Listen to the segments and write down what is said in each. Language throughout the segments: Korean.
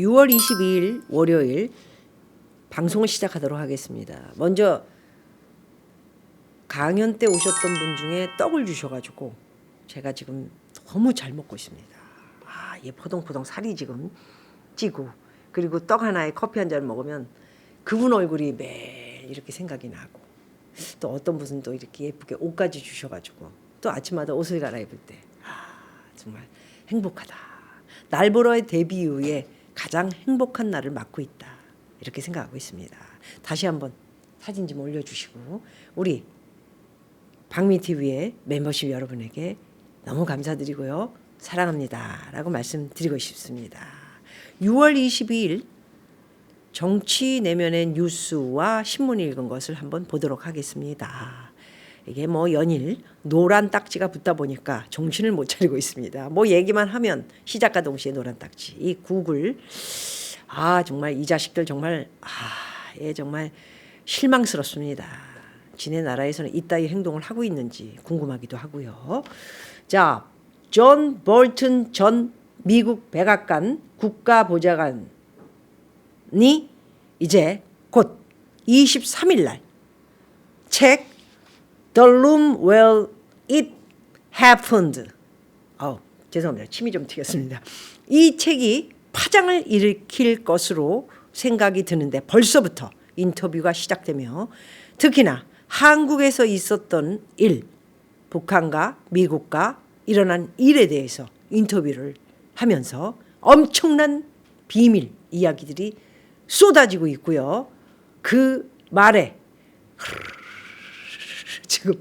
6월 22일 월요일 방송을 시작하도록 하겠습니다. 먼저 강연 때 오셨던 분 중에 떡을 주셔가지고 제가 지금 너무 잘 먹고 있습니다. 아, 얘 포동포동 살이 지금 찌고 그리고 떡 하나에 커피 한 잔 먹으면 그분 얼굴이 매일 이렇게 생각이 나고 또 어떤 분은 또 이렇게 예쁘게 옷까지 주셔가지고 또 아침마다 옷을 갈아입을 때 아, 정말 행복하다. 날 보러의 데뷔 이후에 가장 행복한 날을 맞고 있다. 이렇게 생각하고 있습니다. 다시 한번 사진 좀 올려주시고 우리 박미 TV의 멤버십 여러분에게 너무 감사드리고요. 사랑합니다 라고 말씀드리고 싶습니다. 6월 22일 정치 내면의 뉴스와 신문 읽은 것을 한번 보도록 하겠습니다. 이게 뭐 연일 노란 딱지가 붙다 보니까 정신을 못 차리고 있습니다. 뭐 얘기만 하면 시작과 동시에 노란 딱지. 이 구글 아 정말 이 자식들 정말 아예 정말 실망스럽습니다. 지네 나라에서는 이따위 행동을 하고 있는지 궁금하기도 하고요. 자, 존 볼튼 전 미국 백악관 국가보좌관이 이제 곧 23일 날 책 The Room Where It Happened. 어, 죄송합니다. 침이 좀 튀겼습니다. 이 책이 파장을 일으킬 것으로 생각이 드는데 벌써부터 인터뷰가 시작되며 특히나 한국에서 있었던 일, 북한과 미국과 일어난 일에 대해서 인터뷰를 하면서 엄청난 비밀 이야기들이 쏟아지고 있고요. 그 말에 지금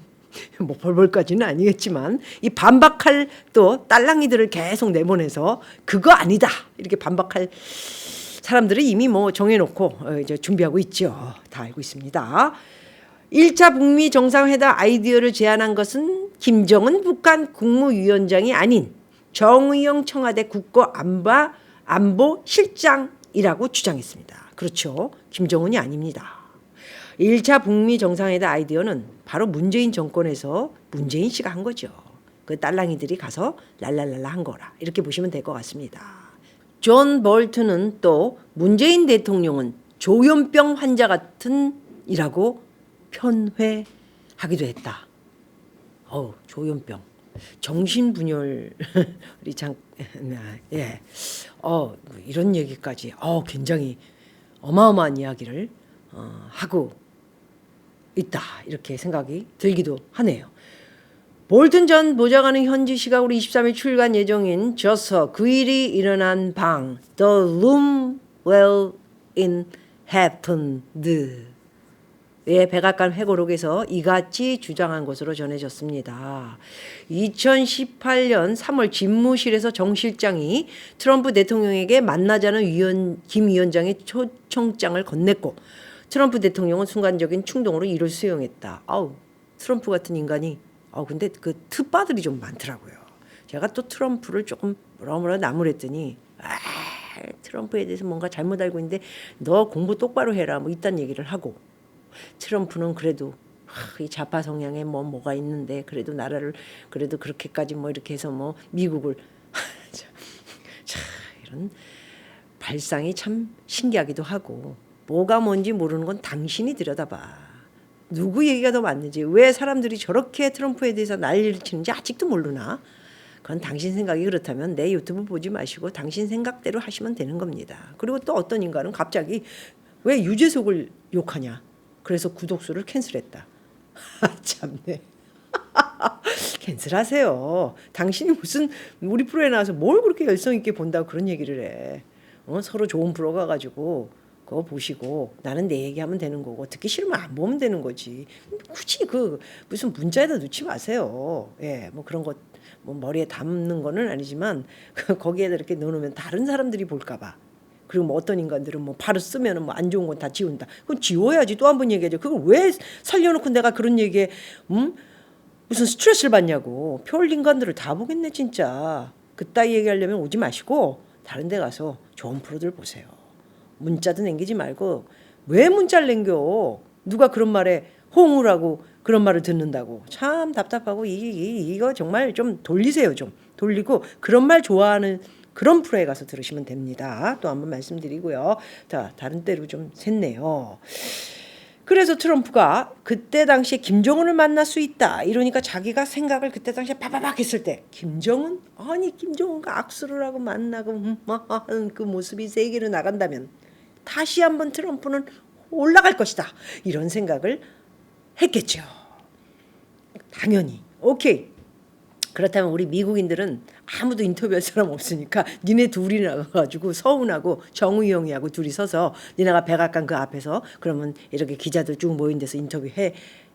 뭐 벌벌까지는 아니겠지만 이 반박할 또 딸랑이들을 계속 내보내서 그거 아니다 이렇게 반박할 사람들은 이미 뭐 정해놓고 어, 이제 준비하고 있죠. 다 알고 있습니다. 1차 북미 정상회담 아이디어를 제안한 것은 김정은 북한 국무위원장이 아닌 정의용 청와대 국가안보 안보 실장이라고 주장했습니다. 그렇죠. 김정은이 아닙니다. 1차 북미 정상회담 아이디어는 바로 문재인 정권에서 문재인 씨가 한 거죠. 그 딸랑이들이 가서 랄랄랄라 한 거라. 이렇게 보시면 될 것 같습니다. 존 볼트는 또 문재인 대통령은 조현병 환자 같은 이라고 편회하기도 했다. 어, 조현병. 정신분열이 장, 예. 어, 이런 얘기까지, 어, 굉장히 어마어마한 이야기를 어, 하고 있다 이렇게 생각이 들기도 하네요. 볼튼 전 보좌관은 현지 시각으로 23일 출간 예정인 저서 그 일이 일어난 방 The Room Well in Happened 의 백악관 회고록에서 이같이 주장한 것으로 전해졌습니다. 2018년 3월 집무실에서 정 실장이 트럼프 대통령에게 만나자는 위원, 김 위원장의 초청장을 건넸고 트럼프 대통령은 순간적인 충동으로 이를 수용했다. 아우 트럼프 같은 인간이 아 근데 그 특바들이 좀 많더라고요. 제가 또 트럼프를 조금 뭐라 뭐라 나무랬더니 아 트럼프에 대해서 뭔가 잘못 알고 있는데 너 공부 똑바로 해라 뭐 이딴 얘기를 하고 트럼프는 그래도 하, 이 좌파 성향에 뭐 뭐가 있는데 그래도 나라를 그래도 그렇게까지 뭐 이렇게 해서 뭐 미국을 자, 자 이런 발상이 참 신기하기도 하고 뭐가 뭔지 모르는 건 당신이 들여다봐. 누구 얘기가 더 맞는지 왜 사람들이 저렇게 트럼프에 대해서 난리를 치는지 아직도 모르나? 그건 당신 생각이 그렇다면 내 유튜브 보지 마시고 당신 생각대로 하시면 되는 겁니다. 그리고 또 어떤 인간은 갑자기 왜 유재석을 욕하냐? 그래서 구독수를 캔슬했다. 참네. 캔슬하세요. 당신이 무슨 우리 프로에 나와서 뭘 그렇게 열성 있게 본다고 그런 얘기를 해. 어, 서로 좋은 프로 가 가지고 그거 보시고 나는 내 얘기하면 되는 거고 듣기 싫으면 안 보면 되는 거지. 굳이 그 무슨 문자에다 넣지 마세요. 예, 뭐 그런 것. 뭐 머리에 담는 거는 아니지만 거기에다 이렇게 넣어놓으면 다른 사람들이 볼까봐 그리고 뭐 어떤 인간들은 뭐 바로 쓰면은 뭐 안 좋은 건 다 지운다. 그건 지워야지 또 한 번 얘기하죠. 그걸 왜 살려놓고 내가 그런 얘기에 음 무슨 스트레스를 받냐고. 별 인간들을 다 보겠네 진짜. 그따위 얘기하려면 오지 마시고 다른 데 가서 좋은 프로들 보세요. 문자도 남기지 말고 왜 문자를 남겨? 누가 그런 말에 하고 그런 말을 듣는다고 참 답답하고 이, 이 이거 정말 좀 돌리세요 좀 돌리고 그런 말 좋아하는 그런 프로에 가서 들으시면 됩니다. 또 한번 말씀드리고요. 자, 다른 때로 좀 샜네요. 그래서 트럼프가 그때 당시에 김정은을 만날 수 있다 이러니까 자기가 생각을 그때 당시에 빠바박 했을 때 김정은 아니 김정은과 악수를 하고 만나고 음, 하는 그 모습이 세계로 나간다면 다시 한번 트럼프는 올라갈 것이다 이런 생각을 했겠죠. 당연히 오케이 그렇다면 우리 미국인들은 아무도 인터뷰할 사람 없으니까 니네 둘이 나가가지고 서운하고 정우영이하고 둘이 서서 니네가 백악관 그 앞에서 그러면 이렇게 기자들 쭉 모인 데서 인터뷰해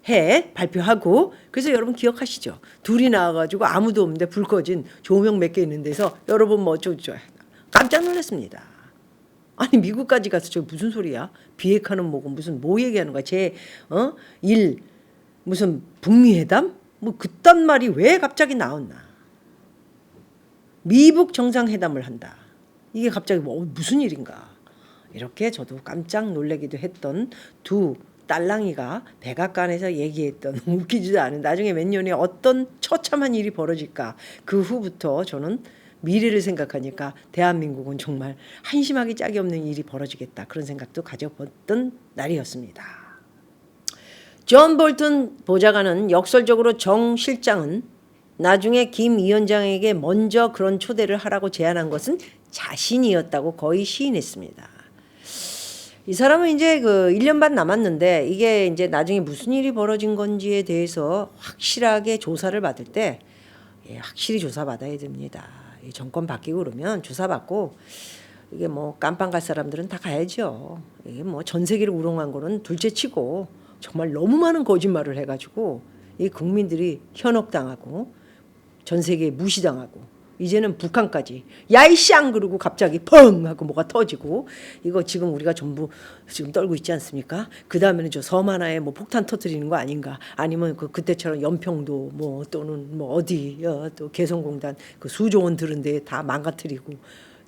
해 발표하고 그래서 여러분 기억하시죠? 둘이 나와가지고 아무도 없는데 불 꺼진 조명 몇 개 있는 데서 여러분 뭐 어쩌고저 깜짝 놀랐습니다. 아니 미국까지 가서 저 무슨 소리야? 비핵화는 뭐고 무슨 뭐 얘기하는 거야? 제어일 무슨 북미 회담? 뭐 그딴 말이 왜 갑자기 나왔나? 미북 정상회담을 한다. 이게 갑자기 뭐 무슨 일인가? 이렇게 저도 깜짝 놀래기도 했던 두 딸랑이가 백악관에서 얘기했던 웃기지도 않은 나중에 몇 년에 어떤 처참한 일이 벌어질까 그 후부터 저는 미래를 생각하니까 대한민국은 정말 한심하기 짝이 없는 일이 벌어지겠다 그런 생각도 가져봤던 날이었습니다. 존 볼튼 보좌관은 역설적으로 정 실장은 나중에 김 위원장에게 먼저 그런 초대를 하라고 제안한 것은 자신이었다고 거의 시인했습니다. 이 사람은 이제 그 1년 반 남았는데 이게 이제 나중에 무슨 일이 벌어진 건지에 대해서 확실하게 조사를 받을 때 예, 확실히 조사받아야 됩니다. 이 정권 바뀌고 그러면 조사 받고 이게 뭐 깜빵 갈 사람들은 다 가야죠. 이게 뭐 전 세계를 우롱한 거는 둘째치고 정말 너무 많은 거짓말을 해가지고 이 국민들이 현혹당하고 전 세계에 무시당하고 이제는 북한까지 야이샹 그러고 갑자기 펑 하고 뭐가 터지고 이거 지금 우리가 전부 지금 떨고 있지 않습니까? 그 다음에는 저 섬 하나에 뭐 폭탄 터뜨리는 거 아닌가? 아니면 그 그때처럼 연평도 뭐 또는 뭐 어디 어, 또 개성공단 그 수조원 들은 데 다 망가뜨리고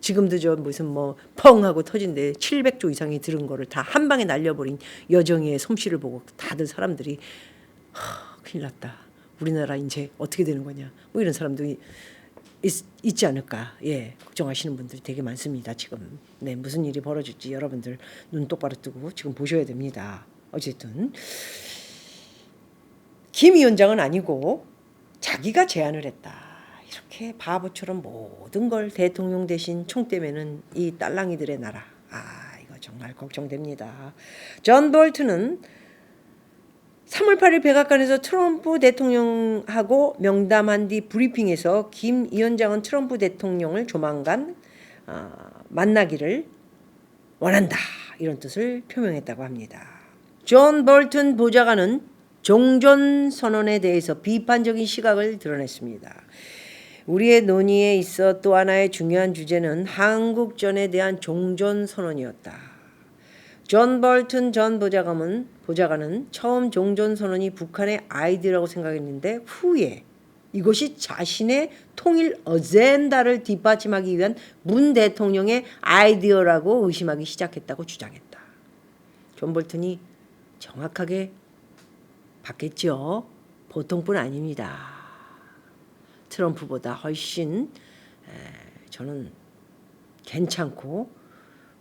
지금도 저 무슨 뭐 펑 하고 터진데 700조 이상이 들은 거를 다 한 방에 날려버린 여정의 솜씨를 보고 다들 사람들이 하, 큰일 났다. 우리나라 이제 어떻게 되는 거냐? 뭐 이런 사람들이 있, 있지 않을까. 예, 걱정하시는 분들이 되게 많습니다. 지금 네 무슨 일이 벌어질지 여러분들 눈 똑바로 뜨고 지금 보셔야 됩니다. 어쨌든 김 위원장은 아니고 자기가 제안을 했다. 이렇게 바보처럼 모든 걸 대통령 대신 총대면은 이 딸랑이들의 나라. 아 이거 정말 걱정됩니다. 존 볼트는 3월 8일 백악관에서 트럼프 대통령하고 명담한 뒤 브리핑에서 김 위원장은 트럼프 대통령을 조만간 어, 만나기를 원한다 이런 뜻을 표명했다고 합니다. 존 볼튼 보좌관은 종전 선언에 대해서 비판적인 시각을 드러냈습니다. 우리의 논의에 있어 또 하나의 중요한 주제는 한국전에 대한 종전 선언이었다. 존 벌튼 전 보좌관은 보좌관은 처음 종전 선언이 북한의 아이디어라고 생각했는데 후에 이것이 자신의 통일 어젠다를 뒷받침하기 위한 문 대통령의 아이디어라고 의심하기 시작했다고 주장했다. 존 볼튼이 정확하게 봤겠죠. 보통뿐 아닙니다. 트럼프보다 훨씬 저는 괜찮고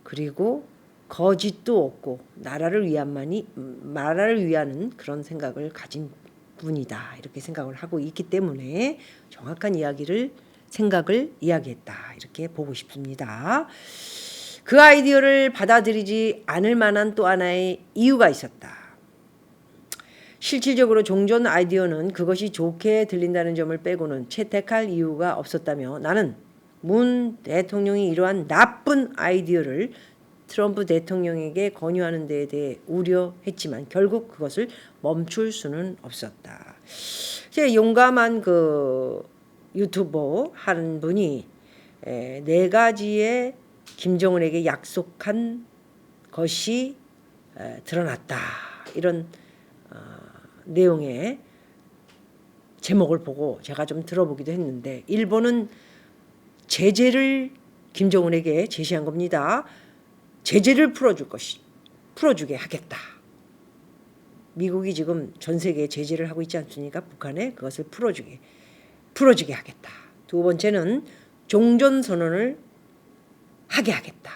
그리고 거짓도 없고 나라를 위한만이 나라를 위하는 그런 생각을 가진 분이다 이렇게 생각을 하고 있기 때문에 정확한 이야기를 생각을 이야기했다 이렇게 보고 싶습니다. 그 아이디어를 받아들이지 않을 만한 또 하나의 이유가 있었다. 실질적으로 종전 아이디어는 그것이 좋게 들린다는 점을 빼고는 채택할 이유가 없었다며 나는 문 대통령이 이러한 나쁜 아이디어를 트럼프 대통령에게 권유하는 데에 대해 우려했지만 결국 그것을 멈출 수는 없었다. 제 용감한 그 유튜버 한 분이 네 가지의 김정은에게 약속한 것이 드러났다. 이런 어, 내용의 제목을 보고 제가 좀 들어보기도 했는데 일본은 제재를 김정은에게 제시한 겁니다. 제재를 풀어줄 것이 풀어주게 하겠다. 미국이 지금 전 세계에 제재를 하고 있지 않습니까? 북한에 그것을 풀어주게 풀어주게 하겠다. 두 번째는 종전 선언을 하게 하겠다.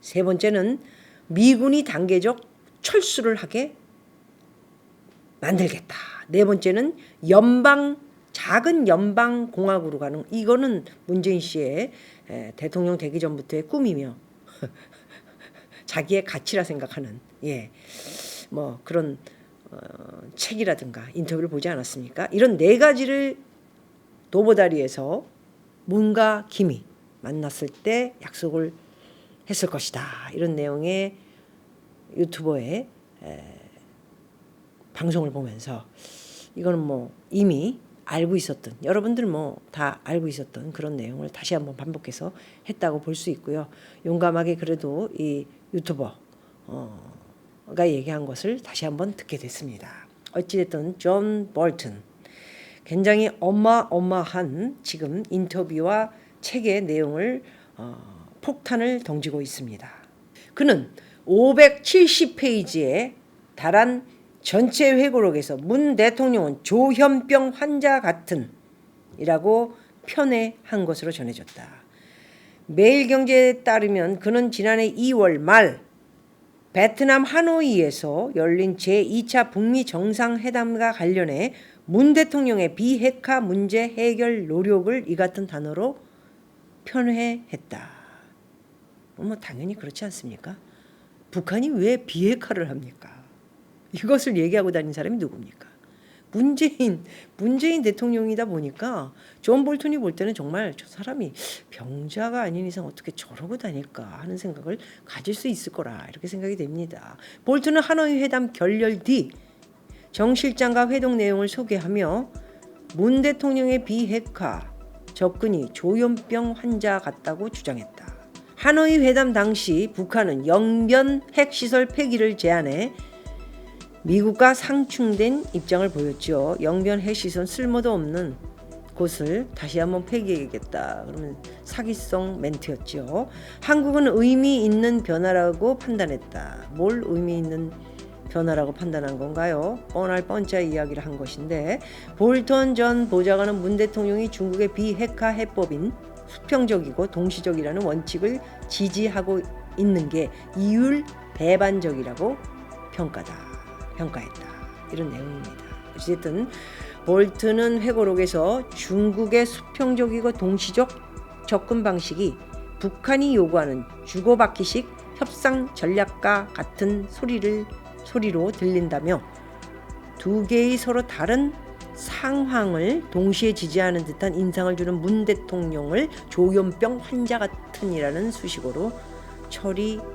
세 번째는 미군이 단계적 철수를 하게 만들겠다. 네 번째는 연방 작은 연방 공화국으로 가는 이거는 문재인 씨의 에, 대통령 되기 전부터의 꿈이며 자기의 가치라 생각하는 예. 뭐 그런 어, 책이라든가 인터뷰를 보지 않았습니까? 이런 네 가지를 도보다리에서 문과 김이 만났을 때 약속을 했을 것이다. 이런 내용의 유튜버의 에, 방송을 보면서 이거는 뭐 이미 알고 있었던 여러분들 뭐 다 알고 있었던 그런 내용을 다시 한번 반복해서 했다고 볼 수 있고요. 용감하게 그래도 이 유튜버 어가 얘기한 것을 다시 한번 듣게 됐습니다. 어찌됐든 존 볼튼 굉장히 어마어마한 지금 인터뷰와 책의 내용을 어, 폭탄을 던지고 있습니다. 그는 570페이지에 달한 전체 회고록에서 문 대통령은 조현병 환자 같은 이라고 편애한 것으로 전해졌다. 매일경제에 따르면 그는 지난해 2월 말 베트남 하노이에서 열린 제2차 북미 정상회담과 관련해 문 대통령의 비핵화 문제 해결 노력을 이 같은 단어로 편애했다. 뭐 당연히 그렇지 않습니까? 북한이 왜 비핵화를 합니까? 이것을 얘기하고 다닌 사람이 누굽니까? 문재인 문재인 대통령이다 보니까 존 볼턴이 볼 때는 정말 저 사람이 병자가 아닌 이상 어떻게 저러고 다닐까 하는 생각을 가질 수 있을 거라 이렇게 생각이 됩니다. 볼턴은 하노이 회담 결렬 뒤 정 실장과 회동 내용을 소개하며 문 대통령의 비핵화 접근이 조현병 환자 같다고 주장했다. 하노이 회담 당시 북한은 영변 핵시설 폐기를 제안해 미국과 상충된 입장을 보였죠. 영변 핵시설 쓸모도 없는 곳을 다시 한번 폐기하겠다. 그러면 사기성 멘트였죠. 한국은 의미 있는 변화라고 판단했다. 뭘 의미 있는 변화라고 판단한 건가요? 뻔할 뻔짜 이야기를 한 것인데 볼턴 전 보좌관은 문 대통령이 중국의 비핵화 해법인 수평적이고 동시적이라는 원칙을 지지하고 있는 게 이율 배반적이라고 평가다. 평가했다. 이런 내용입니다. 어쨌든 볼트는 회고록에서 중국의 수평적이고 동시적 접근 방식이 북한이 요구하는 주고받기식 협상 전략과 같은 소리를 소리로 들린다며 두 개의 서로 다른 상황을 동시에 지지하는 듯한 인상을 주는 문 대통령을 조현병 환자 같은이라는 수식어로 처리했네요.